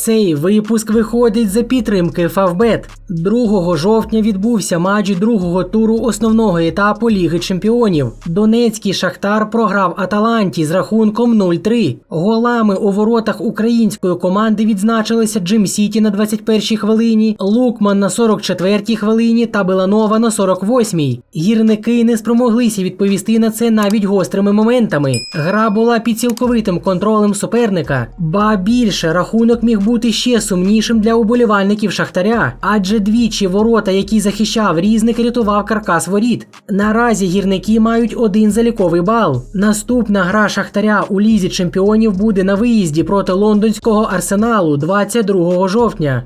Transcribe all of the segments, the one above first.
Цей випуск виходить за підтримки Фавбет. 2 жовтня відбувся матч другого туру основного етапу Ліги Чемпіонів. Донецький Шахтар програв Аталанті з рахунком 0-3. Голами у воротах української команди відзначилися Джим Сіті на 21-й хвилині, Лукман на 44-й хвилині та Беланова на 48-й. Гірники не спромоглися відповісти на це навіть гострими моментами. Гра була під цілковитим контролем суперника, ба більше рахунок міг бути ще сумнішим для уболівальників Шахтаря, адже двічі ворота, які захищав різник, рятував каркас воріт. Наразі гірники мають один заліковий бал. Наступна гра Шахтаря у лізі чемпіонів буде на виїзді проти лондонського арсеналу 22 жовтня.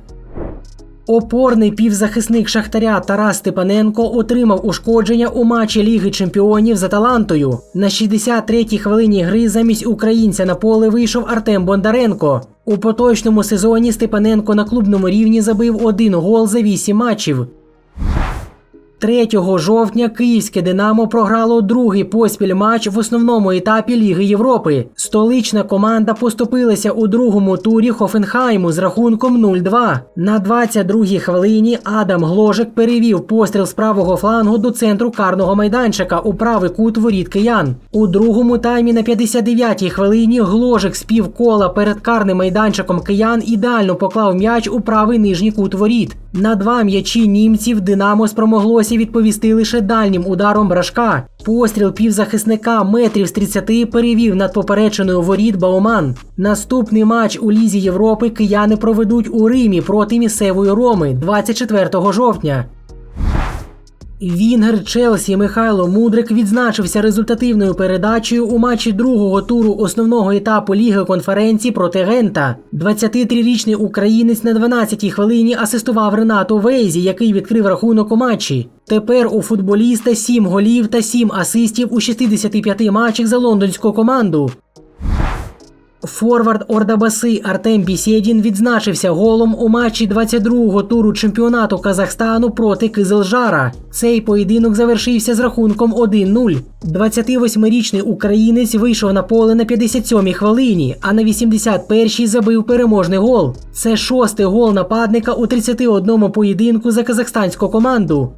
Опорний півзахисник Шахтаря Тарас Степаненко отримав ушкодження у матчі Ліги Чемпіонів за талантою. На 63-й хвилині гри замість українця на поле вийшов Артем Бондаренко. У поточному сезоні Степаненко на клубному рівні забив один гол за вісім матчів. 3 жовтня київське Динамо програло другий поспіль матч в основному етапі Ліги Європи. Столична команда поступилася у другому турі Хофенхайму з рахунком 0-2. На 22-й хвилині Адам Гложик перевів постріл з правого флангу до центру карного майданчика у правий кут воріт киян. У другому таймі на 59-й хвилині Гложик з півкола перед карним майданчиком киян ідеально поклав м'яч у правий нижній кут воріт. На два м'ячі німців Динамо спромоглося відповісти лише дальнім ударом брашка. Постріл півзахисника метрів з 30 перевів над попереченою воріт Бауман. Наступний матч у Лізі Європи кияни проведуть у Римі проти місцевої Роми 24 жовтня. Вінгер Челсі Михайло Мудрик відзначився результативною передачею у матчі другого туру основного етапу Ліги конференції проти Гента. 23-річний українець на 12-й хвилині асистував Ренату Вейзі, який відкрив рахунок у матчі. Тепер у футболіста 7 голів та 7 асистів у 65 матчах за лондонську команду. Форвард Ордабаси Артем Бісєдін відзначився голом у матчі 22-го туру чемпіонату Казахстану проти Кизелжара. Цей поєдинок завершився з рахунком 1-0. 28-річний українець вийшов на поле на 57-й хвилині, а на 81-й забив переможний гол. Це шостий гол нападника у 31 поєдинку за казахстанську команду.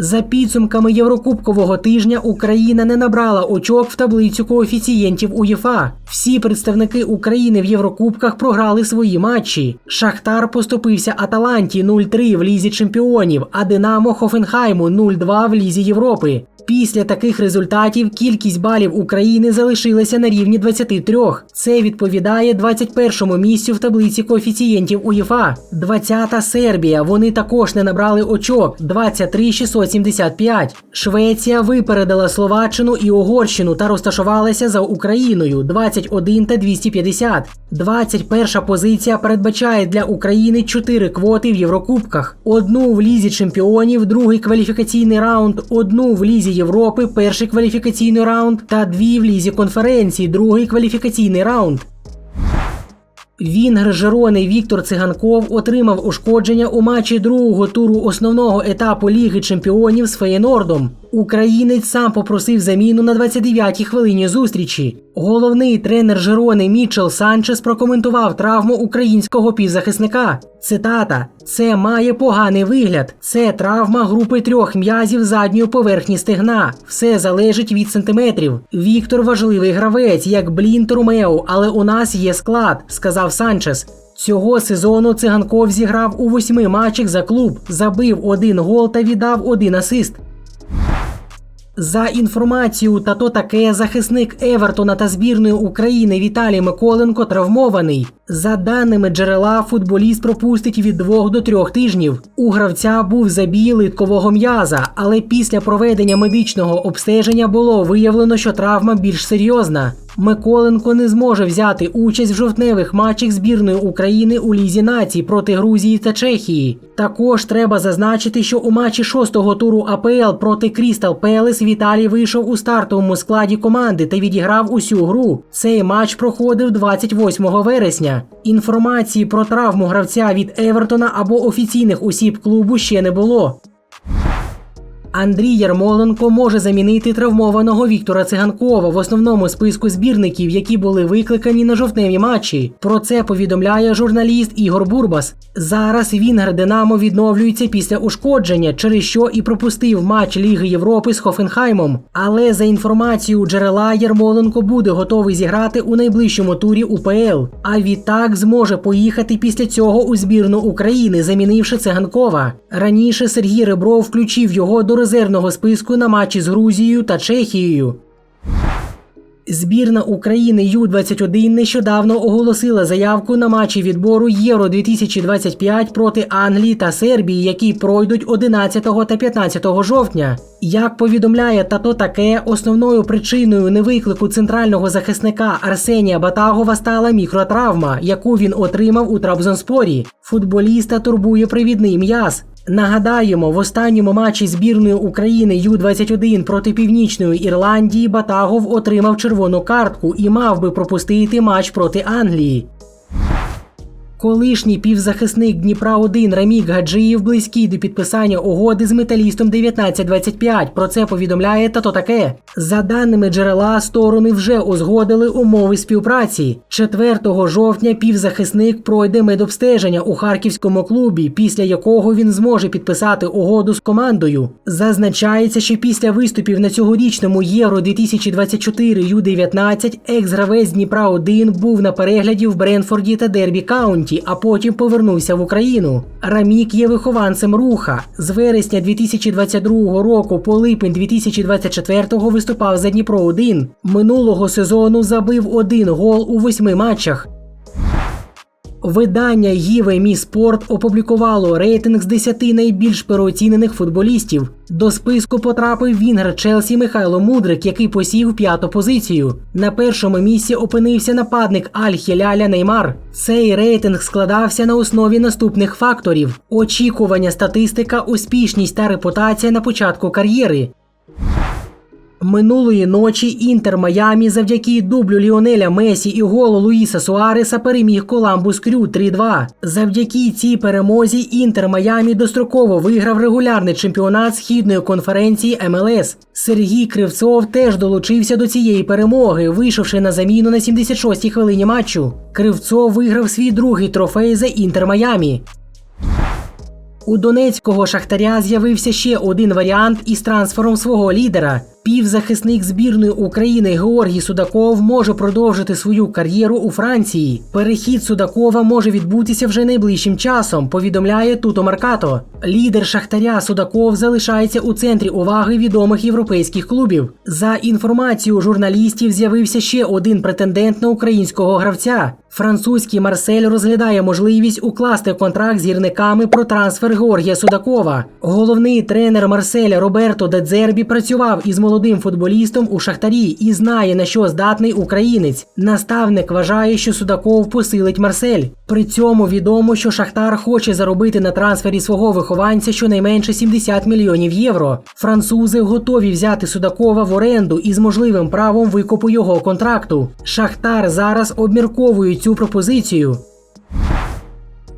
За підсумками Єврокубкового тижня Україна не набрала очок в таблицю коефіцієнтів УЄФА. Всі представники України в Єврокубках програли свої матчі. Шахтар поступився Аталанті 0-3 в лізі чемпіонів, а Динамо Хофенхайму 0-2 в лізі Європи. Після таких результатів кількість балів України залишилася на рівні 23. Це відповідає 21-му місцю в таблиці коефіцієнтів УЄФА. 20-та Сербія. Вони також не набрали очок 23 675. Швеція випередила Словаччину і Угорщину та розташувалася за Україною 21 та 250. 21 позиція передбачає для України 4 квоти в Єврокубках: одну в лізі чемпіонів, другий кваліфікаційний раунд, одну в лізі Європи, перший кваліфікаційний раунд та дві в лізі конференції, другий кваліфікаційний раунд. Вінгр Жерони Віктор Циганков отримав ушкодження у матчі другого туру основного етапу Ліги Чемпіонів з Феєнордом. Українець сам попросив заміну на 29-й хвилині зустрічі. Головний тренер Жерони Мічел Санчес прокоментував травму українського півзахисника. Цитата: це має поганий вигляд. Це травма групи трьох м'язів задньої поверхні стегна. Все залежить від сантиметрів. Віктор важливий гравець, як Блінт Румео, але у нас є склад, сказав Санчес. Цього сезону циганков зіграв у восьми матчах за клуб, забив один гол та віддав один асист. За інформацією та то таке захисник Евертона та збірної України Віталій Миколенко травмований. За даними джерела, футболіст пропустить від двох до трьох тижнів. У гравця був забій литкового м'яза, але після проведення медичного обстеження було виявлено, що травма більш серйозна. Миколенко не зможе взяти участь в жовтневих матчах збірної України у Лізі націй проти Грузії та Чехії. Також треба зазначити, що у матчі шостого туру АПЛ проти Крістал Пелес Віталій вийшов у стартовому складі команди та відіграв усю гру. Цей матч проходив 28 вересня. Інформації про травму гравця від Евертона або офіційних осіб клубу ще не було. Андрій Ярмоленко може замінити травмованого Віктора Циганкова в основному списку збірників, які були викликані на жовтневі матчі. Про це повідомляє журналіст Ігор Бурбас. Зараз Вінгер Динамо відновлюється після ушкодження, через що і пропустив матч Ліги Європи з Хофенхаймом. Але за інформацією джерела Ярмоленко буде готовий зіграти у найближчому турі УПЛ. А відтак зможе поїхати після цього у збірну України, замінивши циганкова. Раніше Сергій Ребров включив його до резервного списку на матчі з Грузією та Чехією. Збірна України Ю-21 нещодавно оголосила заявку на матчі відбору Євро 2025 проти Англії та Сербії, які пройдуть 11 та 15 жовтня. Як повідомляє тато таке, основною причиною невиклику центрального захисника Арсенія Батагова стала мікротравма, яку він отримав у Трабзонспорі. Футболіста турбує привідний м'яз. Нагадаємо, в останньому матчі збірної України Ю-21 проти Північної Ірландії Батагов отримав червону картку і мав би пропустити матч проти Англії. Колишній півзахисник Дніпра 1 Рамік Гаджиєв близький до підписання угоди з металістом 1925. Про це повідомляє тато таке. За даними джерела, сторони вже узгодили умови співпраці. 4 жовтня півзахисник пройде медобстеження у харківському клубі, після якого він зможе підписати угоду з командою. Зазначається, що після виступів на цьогорічному Євро 2024 Ю-19 екс-гравець Дніпра 1 був на перегляді в Бренфорді та Дербі Каунті а потім повернувся в Україну. Рамік є вихованцем руха. З вересня 2022 року по липень 2024 виступав за Дніпро 1 Минулого сезону забив один гол у восьми матчах. Видання Гіве Мі Спорт опублікувало рейтинг з 10 найбільш переоцінених футболістів. До списку потрапив Вінгер Челсі Михайло Мудрик, який посів п'яту позицію. На першому місці опинився нападник Аль Хіляля Неймар. Цей рейтинг складався на основі наступних факторів: очікування, статистика, успішність та репутація на початку кар'єри. Минулої ночі Інтер Майамі завдяки дублю Ліонеля Месі і голу Луїса Суареса переміг Коламбус Крю 3-2. Завдяки цій перемозі Інтер Майамі достроково виграв регулярний чемпіонат східної конференції МЛС. Сергій Кривцов теж долучився до цієї перемоги, вийшовши на заміну на 76-й хвилині матчу. Кривцов виграв свій другий трофей за Інтер Майамі. У донецького шахтаря з'явився ще один варіант із трансфером свого лідера. Півзахисник збірної України Георгій Судаков може продовжити свою кар'єру у Франції. Перехід Судакова може відбутися вже найближчим часом. Повідомляє Туто Маркато. Лідер Шахтаря Судаков залишається у центрі уваги відомих європейських клубів. За інформацією журналістів, з'явився ще один претендент на українського гравця. Французький Марсель розглядає можливість укласти контракт з гірниками про трансфер Георгія Судакова. Головний тренер Марселя Роберто Дедзербі працював із молодим футболістом у Шахтарі і знає на що здатний українець. Наставник вважає, що Судаков посилить Марсель. При цьому відомо, що Шахтар хоче заробити на трансфері свого вихованця щонайменше 70 мільйонів євро. Французи готові взяти Судакова в оренду із можливим правом викупу його контракту. Шахтар зараз обмірковує цю пропозицію.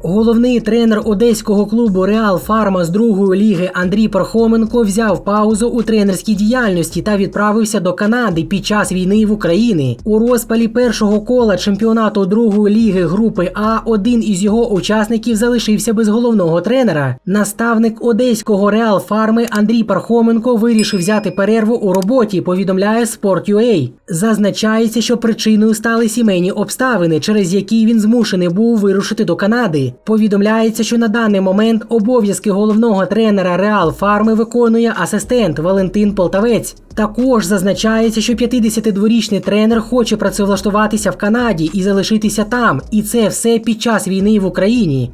Головний тренер одеського клубу Реал Фарма з другої ліги Андрій Пархоменко взяв паузу у тренерській діяльності та відправився до Канади під час війни в Україні. У розпалі першого кола чемпіонату другої ліги групи А один із його учасників залишився без головного тренера. Наставник одеського Реал Фарми Андрій Пархоменко вирішив взяти перерву у роботі. Повідомляє Sport.ua. Зазначається, що причиною стали сімейні обставини, через які він змушений був вирушити до Канади. Повідомляється, що на даний момент обов'язки головного тренера Реал Фарми виконує асистент Валентин Полтавець. Також зазначається, що 52-річний тренер хоче працевлаштуватися в Канаді і залишитися там, і це все під час війни в Україні.